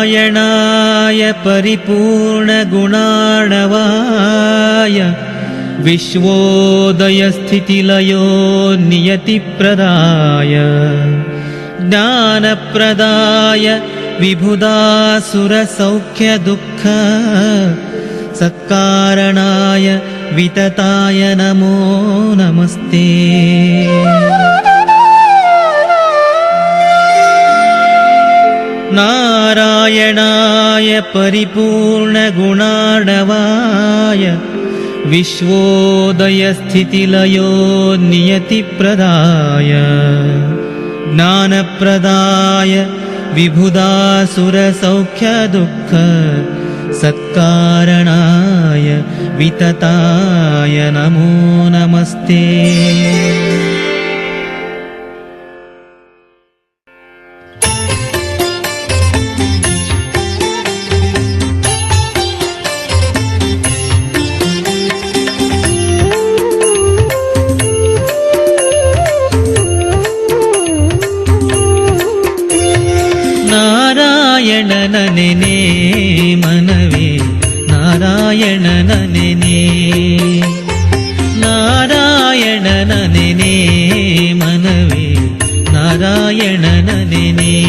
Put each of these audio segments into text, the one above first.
नारायणाय विश्वोदयस्थितिलयो नियतिप्रदाय ज्ञानप्रदाय विबुधासुरसौख्यदुःख सत्कारणाय वितताय नमो नमस्ते। नारायणाय परिपूर्णगुणाणवाय विश्वोदयस्थितिलयो नियतिप्रदाय। ज्ञानप्रदाय विबुधासुरसौख्यदुःख सत्कारणाय वितताय नमो नमस्ते ನಾರಾಯಣನ ನೆನೆ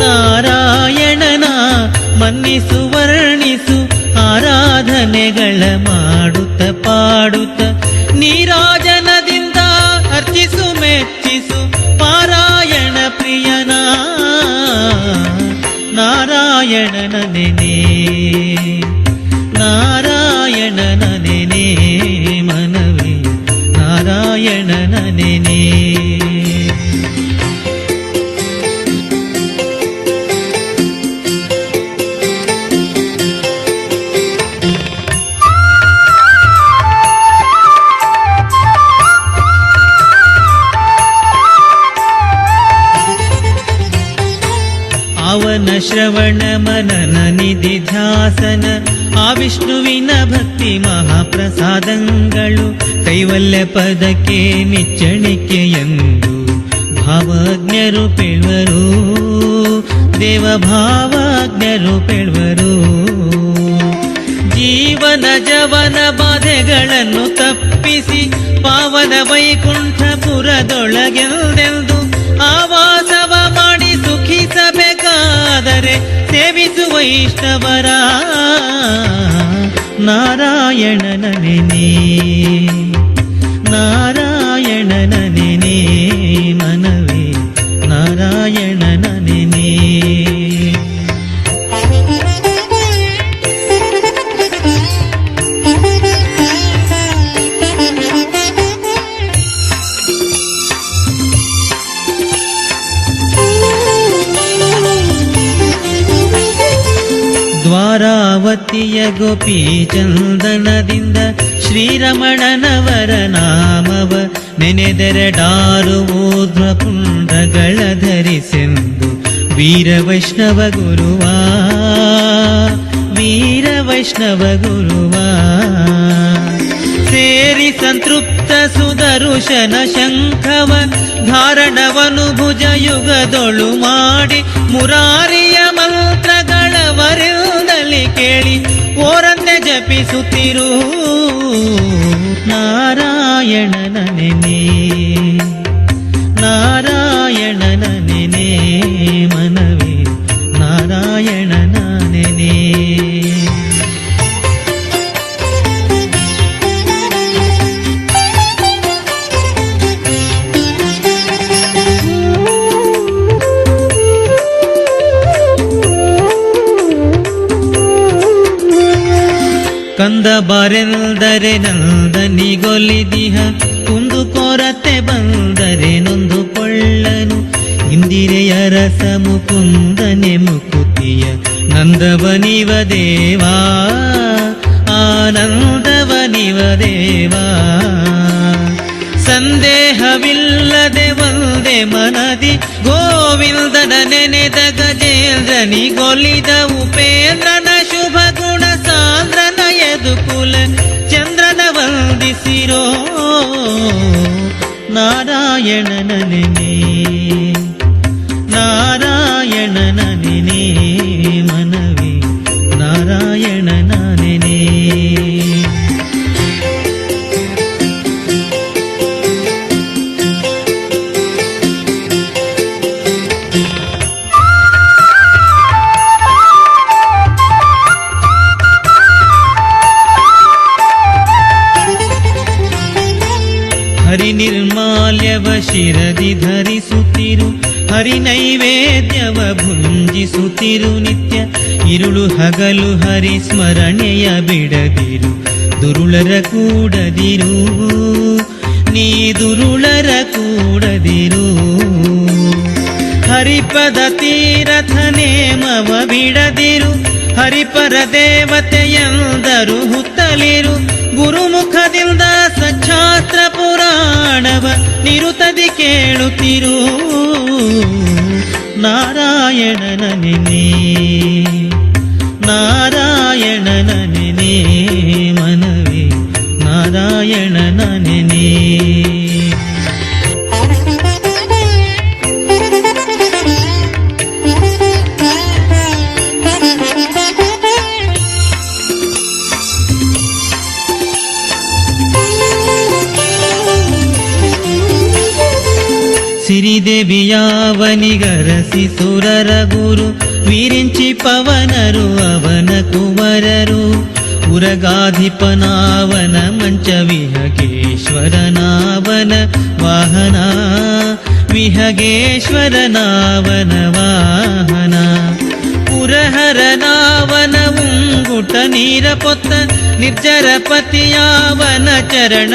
ನಾರಾಯಣನ ಮನ್ನಿಸು, ವರ್ಣಿಸು, ಆರಾಧನೆಗಳ ಮಾಡುತ್ತ, ಪಾಡುತ್ತ. ನೀರಾಜನದಿಂದ ಅರ್ಚಿಸು, ಮೆಚ್ಚಿಸು, ಪಾರಾಯಣ ಪ್ರಿಯನ. ನಾರಾಯಣನ ನೆನೆ. ನಾರಾಯಣನ ಶ್ರವಣ ಮನನ ನಿಧಿ ಧ್ಯಾಸನ, ಆ ವಿಷ್ಣುವಿನ ಭಕ್ತಿ ಮಹಾಪ್ರಸಾದಂಗಳು, ಕೈವಲ್ಯ ಪದಕ್ಕೆ ನಿಚ್ಚಣಿಕೆ ಎಂದು ಭಾವಜ್ಞರು ಪೇಳುವರು. ದೇವ ಭಾವಜ್ಞರು ಪೇಳುವರು. ಜೀವನ ಜವನ ಬಾಧೆಗಳನ್ನು ತಪ್ಪಿಸಿ ಪಾವನ ವೈಕುಂಠಪುರದೊಳಗೆಲ್ದೆಂದು ವೈಷ್ಣವರ ನಾರಾಯಣನ ಗೋಪಿ ಚಂದನದಿಂದ ಶ್ರೀರಮಣನವರ ನಾಮವ ನೆನೆದೆರಡಾರು ಊರ್ಧ್ವ ಕುಂಡಗಳ ಧರಿಸೆಂದು ವೀರ ವೈಷ್ಣವ ಗುರುವ ವೀರ ವೈಷ್ಣವ ಗುರುವ. ಸೇರಿ ಸಂತೃಪ್ತ ಸುದರುಶನ ಶಂಖವ, ಧಾರಣವನು ಭುಜ ಯುಗದೊಳು ಮಾಡಿ ಮುರಾರಿಯ ಮಂತ್ರಗಳವರಿಂದಲಿ ಕೇಳಿ. ಓರಂತೆ ಜಪಿಸುತ್ತಿರು. ನಾರಾಯಣನ ನೆನೆ ಮುಕುತಿಯ ನಂದವನಿವ ದೇವಾ ಆನಂದವ ಶಿವದೇವಾ ಸಂದೇಹವಿಲ್ಲದೆ ಒಂದೇ ಮನದಿ ಗೋವಿಂದನ ನೆನೆದ ಗಜೇಂದ್ರನಿಗೊಲಿದ ಉಪೇಂದ್ರನ ಶುಭ ಗುಣ ಸಾಂದ್ರನ ಯದುಕುಲ ಚಂದ್ರನ ವಂದಿಸಿರೋ ನಾರಾಯಣನ ನೆನೆ ನಾರಾಯಣನ ನಾರಾಯಣನ ನೆನೆ ಹರಿ ನಿರ್ಮಾಲ್ಯವ ಶಿರದಿ ಧರಿಸುತ್ತಿರು ಹರಿ ನೈವೇದ್ಯವ ಭುಂಜಿಸುತ್ತಿರು ನಿತ್ಯ ಇರುಳು ಹಗಲು ಹರಿ ಸ್ಮರಣೆಯ ಬಿಡದಿರು. ದುರುಳರ ಕೂಡದಿರು. ನೀ ದುರುಳರ ಕೂಡದಿರು. ಹರಿಪದ ತೀರಥ ನೇಮವ ಬಿಡದಿರು. ಹರಿಪರ ದೇವತೆಯಂದರು ಹುತ್ತಲಿರು. ಗುರುಮುಖದಿಂದ ಸಚ್ಛಾಸ್ತ್ರ ಪುರಾಣವ ನಿರುತದಿ ಕೇಳುತ್ತಿರು. ನಾರಾಯಣನ ನೆನೆ ನಾರಾಯಣನ ನೆನೆ ಮನವಿ ನಾರಾಯಣನ ನೆನೆ ಸಿರಿದೇವಿಯಾವನಿಗರಸಿ ಸುರರ ಗುರು ವಿರಿಂಚಿ ಪವನರು, ಅವನ ಕುವರರು ಉರಗಾಧಿಪನಾವನ ಮಂಚ ವಿಹಗೇಶ್ವರನಾವನ ವಾಹನ ವಿಹಗೇಶ್ವರನಾವನ ವಾಹನ. ಪುರಹರನಾವನ ಉಂಗುಟ ನೀರ ಪೊತ್ತ ನಿರ್ಜರ ಪತಿಯಾವನ ಚರಣ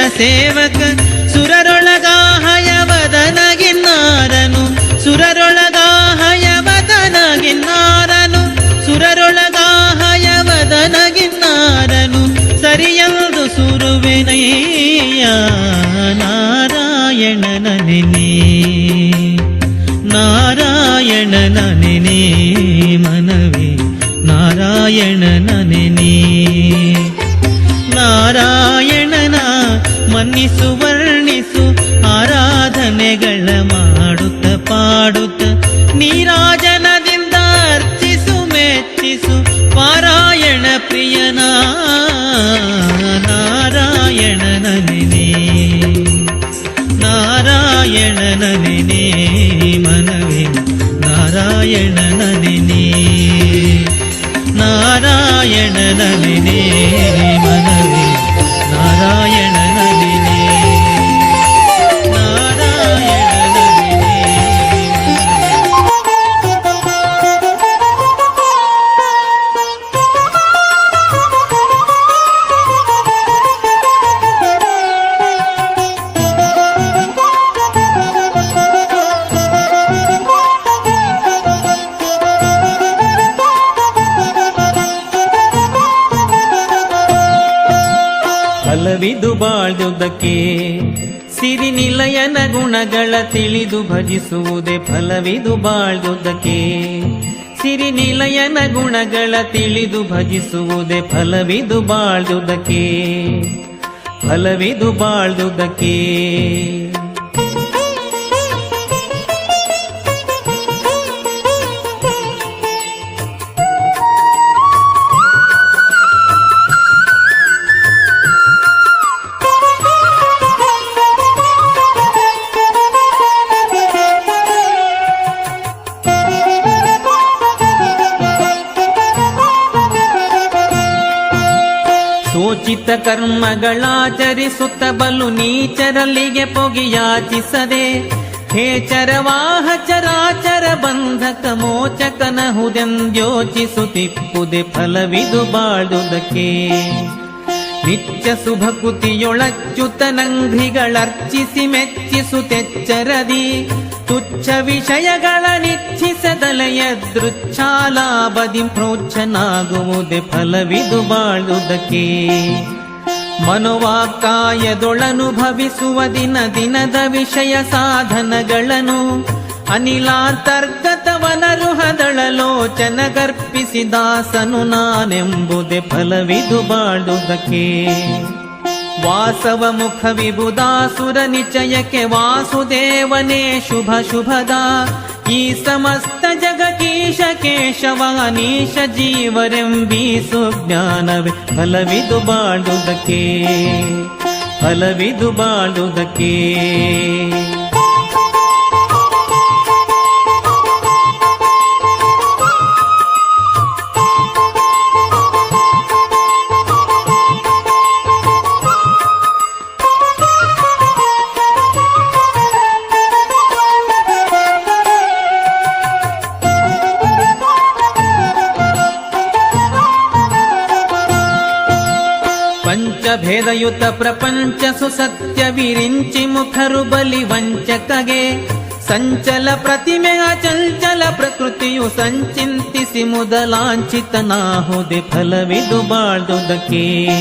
ಸರಿಯಲ್ದು ಸುರುವೆನಯ್ಯ ನಾರಾಯಣನ ನೆನೆ ನಾರಾಯಣನ ನೆನೆ ಮನವಿ ನಾರಾಯಣನ ನೆನೆ ನಾರಾಯಣನ ಮನ್ನಿಸು ನಾರಾಯಣನ ನೆನೆ ಮನವಿ. ನಾರಾಯಣನ ನೆನೆ ನಾರಾಯಣನ ನೆನೆ ಮನವಿ. ನಾರಾಯಣನ ಗುಣಗಳ ತಿಳಿದು ಭಜಿಸುವುದೇ ಫಲವಿದು ಬಾಳ್ದುದಕ್ಕೆ ಸಿರಿ ನಿಲಯನ ಗುಣಗಳ ತಿಳಿದು ಭಜಿಸುವುದೇ ಫಲವಿದು ಬಾಳ್ದುದಕ್ಕೆ ಫಲವಿದು ಬಾಳ್ದುದಕ್ಕೆ ಸೋಚಿತ ಕರ್ಮಗಳಾಚರಿಸುತ್ತ ಬಲು ನೀಚರಲ್ಲಿಗೆ ಪೊಗಿಯಾಚಿಸದೆ, ಹೇ ಚರವಾಹ ಚರಾಚರ ಬಂಧಕ ಮೋಚಕನ ಹುದೆಂದ್ಯೋಚಿಸುತ್ತಿಪ್ಪುದೆ ಫಲವಿದು ಬಾಳುದಕ್ಕೆ ನಿತ್ಯ ಶುಭಕುತಿಯೊಳಚ್ಯುತನಂಘ್ರಿಗಳರ್ಚಿಸಿ ಮೆಚ್ಚಿಸುತ್ತೆಚ್ಚರದಿ ತುಚ್ಛ ವಿಷಯಗಳ ನಿಚ್ಛಿಸದಲೆಯ ದೃಚ್ಛಾಲಾಬದಿ ಪ್ರೋಚ್ಛನಾಗುವುದೇ ಫಲವಿದು ಬಾಳುವುದಕ್ಕೆ. ಮನೋವಾಕ್ಕಾಯದೊಳನುಭವಿಸುವ ದಿನ ದಿನದ ವಿಷಯ ಸಾಧನಗಳನ್ನು ಅನಿಲಾಂತರ್ಗತವನರುಹದಳಲೋಚನ ಗರ್ಪಿಸಿದಾಸನು ನಾನೆಂಬುದೇ ಫಲವಿದು ಬಾಳುವುದಕ್ಕೆ. ವಾಸವ ಮುಖ ವಿಬುದಾಸುರ ನಿಚಯಕ್ಕೆ ವಾಸುದೇವನೇ ಶುಭ ಶುಭದ ಈ ಸಮಸ್ತ ಜಗಕೀಶ ಕೇಶವ ನೀಶ ಜೀವರೆಂಬೀಸು ಜ್ಞಾನವೇ ಫಲವಿದು ಬಾಳುವುದಕ್ಕೆ ಫಲವಿದು ಬಾಳುವುದಕ್ಕೆ ಪಂಚಭೇದಯುತ ಪ್ರಪಂಚ ಸುಸತ್ಯ ವಿರಿಂಚಿ ಮುಖರು ಬಲಿ ವಂಚಕಗೆ. ಸಂಚಲ ಪ್ರತಿಮೆಯ ಚಂಚಲ ಪ್ರಕೃತಿಯು ಸಂಚಿಂತಿಸಿ ಮುದಲಾಂಚಿತನಾಹುದೆ ಫಲವಿದು ಬಾಳ್ದುದಕ್ಕೆ.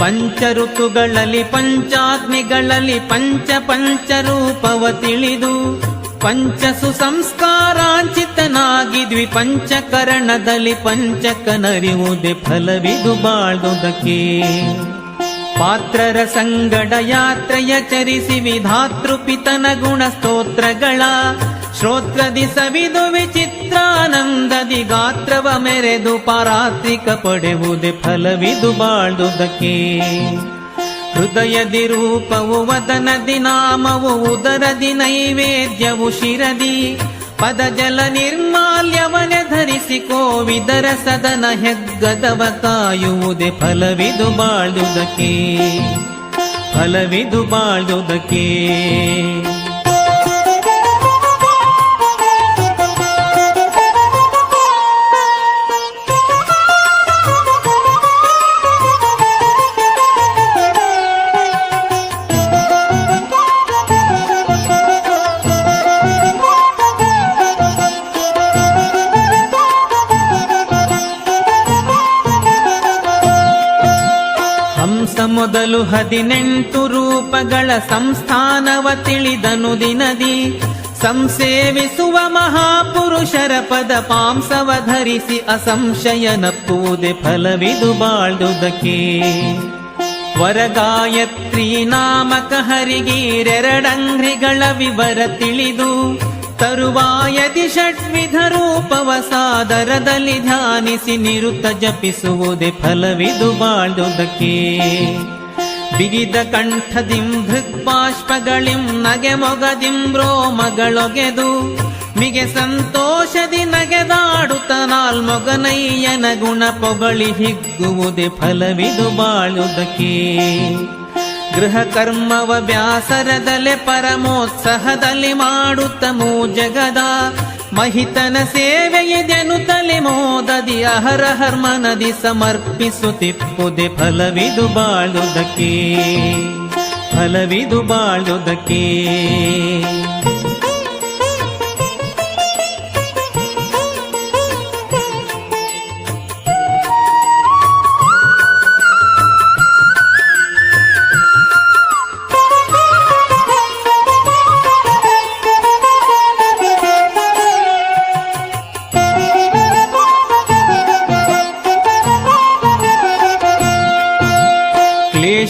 ಪಂಚ ಋತುಗಳಲ್ಲಿ ಪಂಚಾಗ್ನಿಗಳಲ್ಲಿ ಪಂಚ ಪಂಚರೂಪವ ತಿಳಿದು ಪಂಚ ಸುಸಂಸ್ಕಾರಾಂಚಿತನಾಗಿದ್ವಿ ಪಂಚಕರಣದಲ್ಲಿ ಪಂಚಕನರಿವುದೇ ಫಲವಿದು ಬಾಳ್ದುದಕ್ಕೆ. ಪಾತ್ರರ ಸಂಗಡ ಯಾತ್ರೆಯ ಚರಿಸಿ ವಿಧಾತೃಪಿತನ ಗುಣ ಸ್ತೋತ್ರಗಳ ಶ್ರೋತ್ರದಿ ಸವಿದು ವಿಚಿತ್ರಾನಂದದಿ ಗಾತ್ರವ ಮೆರೆದು ಪಾರಾತ್ರಿಕ ಪಡೆವುದೇ ಫಲವಿದು ಬಾಳ್ದುದಕ್ಕೆ. ಹೃದಯದಿ ರೂಪವು ವದನದಿ ನಾಮವು ಉದರದಿ ನೈವೇದ್ಯವು ಶಿರದಿ ಪದ ಜಲ ನಿರ್ಮಾಲ್ಯವನೆ ಧರಿಸಿ ಕೋವಿದರ ಸದನ ಹೆಗ್ಗದವ ಕಾಯುವುದೇ ಫಲವಿದು ಬಾಳುವುದಕ್ಕೆ ಫಲವಿದು ಬಾಳುವುದಕ್ಕೆ ಮೊದಲು ಹದಿನೆಂಟು ರೂಪಗಳ ಸಂಸ್ಥಾನವ ತಿಳಿದನು ದಿನದಿ. ಸಂಸೇವಿಸುವ ಮಹಾಪುರುಷರ ಪದ ಪಾಂಸವ ಧರಿಸಿ ಅಸಂಶಯ ನಪ್ಪುವುದೆ ಫಲವಿದು ಬಾಳ್ದುದಕ್ಕೆ. ವರಗಾಯತ್ರಿ ನಾಮಕ ಹರಿಗೀರೆರಡಂಗ್ರಿಗಳ ವಿವರ ತಿಳಿದು, ತರುವಾಯದಿ ಷಡ್ವಿಧ ರೂಪವ ಸಾದರದಲ್ಲಿ ಧ್ಯಾನಿಸಿ ನಿರುತ್ತ ಜಪಿಸುವುದೇ ಫಲವಿದು ಬಾಳುವುದಕ್ಕೆ ಬಿಗಿದ ಕಂಠದಿಂ ಬಾಷ್ಪಗಳಿಂ ನಗೆ ಮೊಗದಿಂ ರೋಮಗಳೊಗೆದು ಮಿಗೆ ಸಂತೋಷದಿ ನಗೆದಾಡುತ್ತ ನಾಲ್ಮೊಗನಯ್ಯನ ಗುಣ ಪೊಗಳಿ ಹಿಗ್ಗುವುದೇ ಫಲವಿದು ಬಾಳುದಕ್ಕೆ ಗೃಹ ಕರ್ಮವ ವ್ಯಾಸರದಲೆ ಪರಮೋತ್ಸಾಹದಲ್ಲಿ ಮಾಡುತ್ತ ಜಗದ ಮಹಿತನ ಸೇವೆಯದೆನು ತಲೆ ಮೋದದಿ ಅಹರಹರ್ಮನದಿ ಸಮರ್ಪಿಸುತ್ತಿಪ್ಪುದೆ ಫಲವಿದು ಬಾಳುದಕ್ಕೆ ಫಲವಿದು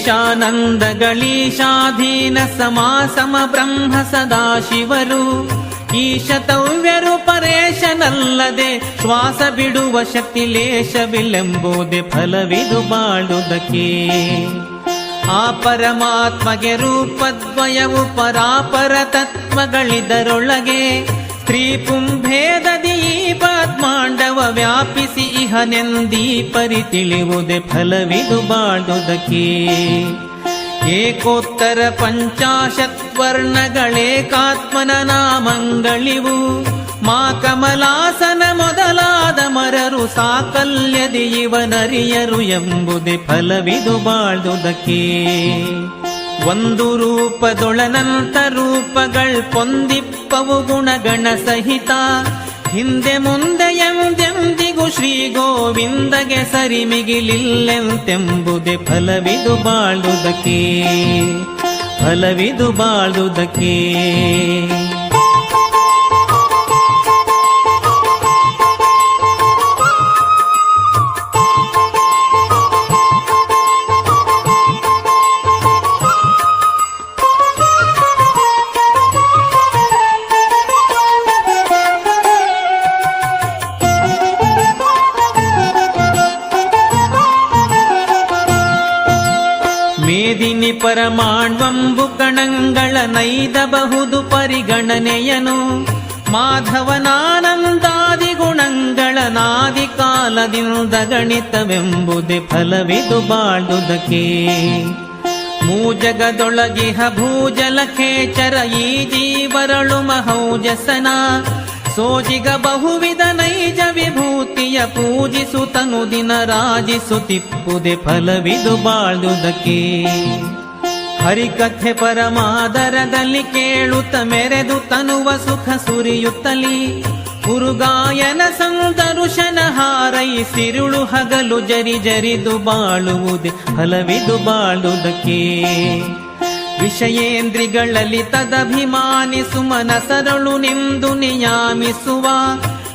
ಬಾಳುವುದಕ್ಕೆ ಗಣೇಶಾಧೀನ ಸಮಾಸಮ ಬ್ರಹ್ಮ ಸದಾಶಿವರು ಈಶತವ್ಯರು ಪರೇಶನಲ್ಲದೆ ಶ್ವಾಸ ಬಿಡುವ ಶಕ್ತಿ ಲೇಶವಿಲ್ಲೆಂಬುದೇ ಫಲವಿದು ಬಾಳುವುದಕ್ಕೆ ಆ ಪರಮಾತ್ಮಗೆ ರೂಪದ್ವಯವು ಪರಾಪರ ತತ್ವಗಳಿದರೊಳಗೆ ಸ್ತ್ರೀ ಪುಂಭೇದದಿ ಈ ಪದ್ಮಾಂಡವ ವ್ಯಾಪಿಸಿ ಇಹನೆಂದೀ ಪರಿ ತಿಳಿಯುವುದೇ ಫಲವಿದು ಬಾಳುವುದಕ್ಕೆ ಏಕೋತ್ತರ ಪಂಚಾಶತ್ವರ್ಣಗಳೇಕಾತ್ಮನ ನಾಮಂಗಳಿವು. ಮಾ ಕಮಲಾಸನ ಮೊದಲಾದ ಮರರು ಸಾಕಲ್ಯದಿ ಇವನರಿಯರು ಎಂಬುದೇ ಫಲವಿದು ಬಾಳುವುದಕ್ಕೆ ಒಂದು ರೂಪದೊಳನಂತ ರೂಪಗಳ್ ಪೊಂದಿಪ್ಪವು ಗುಣಗಣ ಸಹಿತ. ಹಿಂದೆ ಮುಂದೆ ಎಂದೆಂದಿಗೂ ಶ್ರೀ ಗೋವಿಂದಗೆ ಸರಿ ಮಿಗಿಲಿಲ್ಲೆಂತೆಂಬುದೇ ಫಲವಿದು ಬಾಳುವುದಕ್ಕೆ ಫಲವಿದು ಬಾಳುವುದಕ್ಕೆ ಗಣಿತವೆಂಬುದೇ ಫಲವಿದು ಬಾಳುವುದಕ್ಕೆ ಮೂಜಗದೊಳಗಿಹ ಭೂಜಲ ಖೇಚರ ಈ ಜೀವರಳು ಮಹೌಜಸನ. ಸೋಜಿಗ ಬಹುವಿಧ ನೈಜ ವಿಭೂತಿಯ ಪೂಜಿಸುತನು ದಿನ ರಾಜಿಸುತ್ತಿಪ್ಪುದೆ ಫಲವಿದು ಬಾಳುವುದಕ್ಕೆ ಹರಿಕಥೆ ಪರಮಾದರದಲ್ಲಿ ಕೇಳುತ್ತ ಮೆರೆದು ತನುವ ಸುಖ ಸುರಿಯುತ್ತಲಿ. ಹುರುಗಾಯನ ಸಂದರುಶನ ಹಾರೈಸಿರುಳು ಹಗಲು ಜರಿ ಜರಿದು ಬಾಳುವುದೇ, ಹಲವಿದು ಬಾಳುವುದಕ್ಕೆ. ವಿಷಯೇಂದ್ರಿಗಳಲ್ಲಿ ತದಭಿಮಾನಿಸು ಮನಸರಳು ನಿಂದು ನಿಯಾಮಿಸುವ,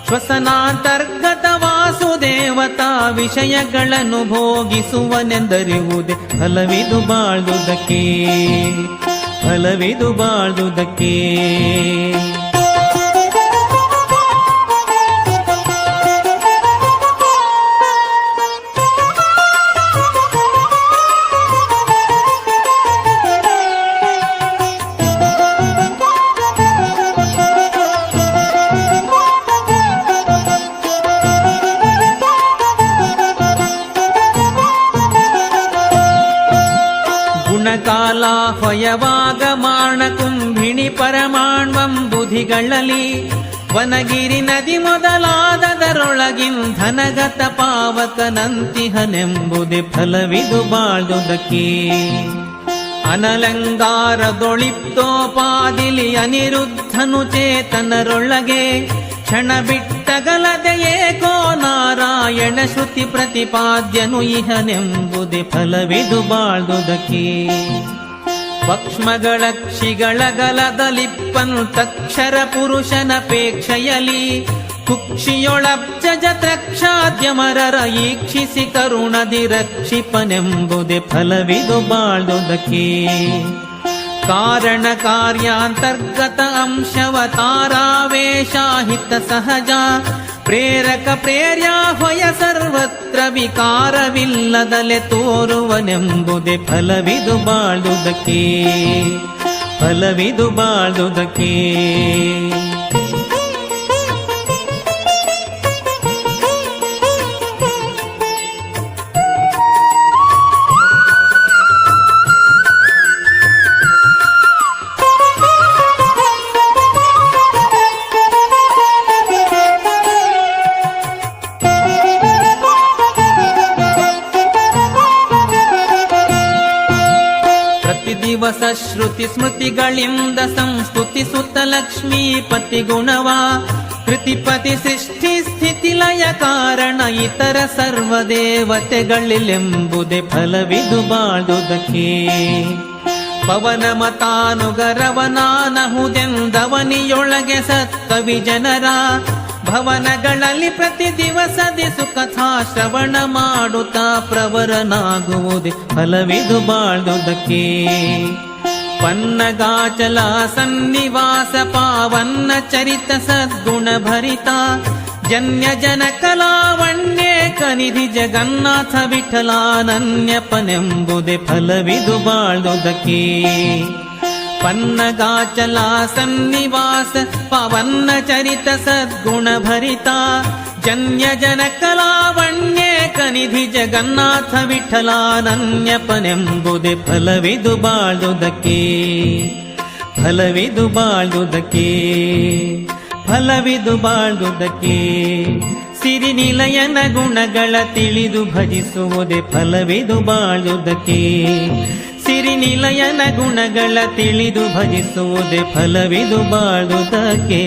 ಶ್ವಸನಾಂತರ್ಗತ ವಾಸುದೇವತಾ ವಿಷಯಗಳನ್ನು ಭೋಗಿಸುವನೆಂದರಿವುದೇ, ಹಲವಿದು ಬಾಳುವುದಕ್ಕೆ ಹಲವಿದು ಬಾಳುವುದಕ್ಕೆ. ಕುಂಭಿಣಿ ಪರಮಾಣ್ವಂ ಬುಧಿಗಳಲ್ಲಿ ವನಗಿರಿ ನದಿ ಮೊದಲಾದದರೊಳಗಿಂಧನಗತ ಪಾವಕನಂತಿಹನೆಂಬುದೇ ಫಲವಿದು ಬಾಳುದಕ್ಕೆ ಅನಲಂಗಾರದೊಳಿಪ್ತೋಪಾದಿಲಿ ಅನಿರುದ್ಧನು ಚೇತನರೊಳಗೆ. ಕ್ಷಣ ಬಿಟ್ಟಗಲದೆಯೇ ಕೋ ನಾರಾಯಣ ಶ್ರುತಿ ಪ್ರತಿಪಾದ್ಯನು ಇಹನೆಂಬುದೇ ಫಲವಿದು ಬಾಳುವುದಕ್ಕೆ ಪಕ್ಷ್ಮಗಳ ಕ್ಷಿಗಳ ಗಲದಲಿಪ್ಪಂತಕ್ಷರ ಪುರುಷನಪೇಕ್ಷೆಯಲಿ ಕುಕ್ಷಿಯೊಳಬ್ಜ ತ್ರಕ್ಷಾದ್ಯಮರರ ಈಕ್ಷಿಸಿ ಕರುಣದಿ ರಕ್ಷಿಪನೆಂಬುದೇ ಫಲವಿದು ಬಾಳುದಕ್ಕೆ ಕಾರಣ ಕಾರ್ಯಾಂತರ್ಗತ ಅಂಶವತಾರಾವೇಶಾಹಿತ ಸಹಜ ಪ್ರೇರಕ ಪ್ರೇರ್ಯಾಹ್ವಯ ಸರ್ವತ್ರ ವಿಕಾರವಿಲ್ಲದಲೆ ತೋರುವನೆಂಬುದೇ ಫಲವಿದು ಬಾಳುವುದಕ್ಕೆ ಫಲವಿದು ಬಾಳುವುದಕ್ಕೆ ದಿವಸ ಶ್ರುತಿ ಸ್ಮೃತಿಗಳಿಂದ ಸಂಸ್ತುತಿಸುತ್ತ ಲಕ್ಷ್ಮೀಪತಿ ಗುಣವ. ಕೃತಿಪತಿ ಸೃಷ್ಟಿ ಸ್ಥಿತಿ ಲಯ ಕಾರಣ ಇತರ ಸರ್ವ ದೇವತೆಗಳಿಲೆಂಬುದೇ ಫಲವಿದು ಬಾಳುವುದಕ್ಕೆ ಪವನ ಮತಾನುಗರವನಾನಹುದೆಂದವನಿಯೊಳಗೆ ಸತ್ತವಿ ಜನರ ಭವನಗಳಲ್ಲಿ ಪ್ರತಿ ದಿವಸದಿ ಸುಕಥಾ ಶ್ರವಣ ಮಾಡುತ್ತಾ ಪ್ರವರನಾಗುವುದೇ ಫಲವಿದು ಬಾಳುವುದಕ್ಕೆ ಪನ್ನಗಾಚಲ ಸನ್ನಿವಾಸ ಪಾವನ್ನ ಚರಿತ ಸದ್ಗುಣ ಭರಿತ ಜನ್ಯ ಜನ ಕನಿಧಿ ಜಗನ್ನಾಥ ವಿಠಲಾನನ್ಯಪನೆಂಬುದೇ ಫಲವಿದು ಬಾಳುವುದಕ್ಕೆ ಪನ್ನಗಾಚಲ ಸನ್ನಿವಾಸ ಪವನ್ನ ಚರಿತ ಸದ್ಗುಣ ಭರಿತ ಜನ್ಯ ಜನ ಕನಿಧಿ ಜಗನ್ನಾಥ ವಿಠಲಾನನ್ಯಪನೆಂಬುದೇ ಫಲವಿದು ಬಾಳುವುದಕ್ಕೆ ಫಲವಿದು ಬಾಳುವುದಕ್ಕೆ ಫಲವಿದು ಬಾಳುವುದಕ್ಕೆ ಸಿರಿನಿಲಯನ ಗುಣಗಳ ತಿಳಿದು ಭಜಿಸುವುದೇ ಫಲವಿದು ಬಾಳುವುದಕ್ಕೆ ಸಿರಿ ನಿಲಯನ ಗುಣಗಳ ತಿಳಿದು ಭಜಿಸುವುದೇ ಫಲವಿದು ಬಾಳುವುದಕ್ಕೆ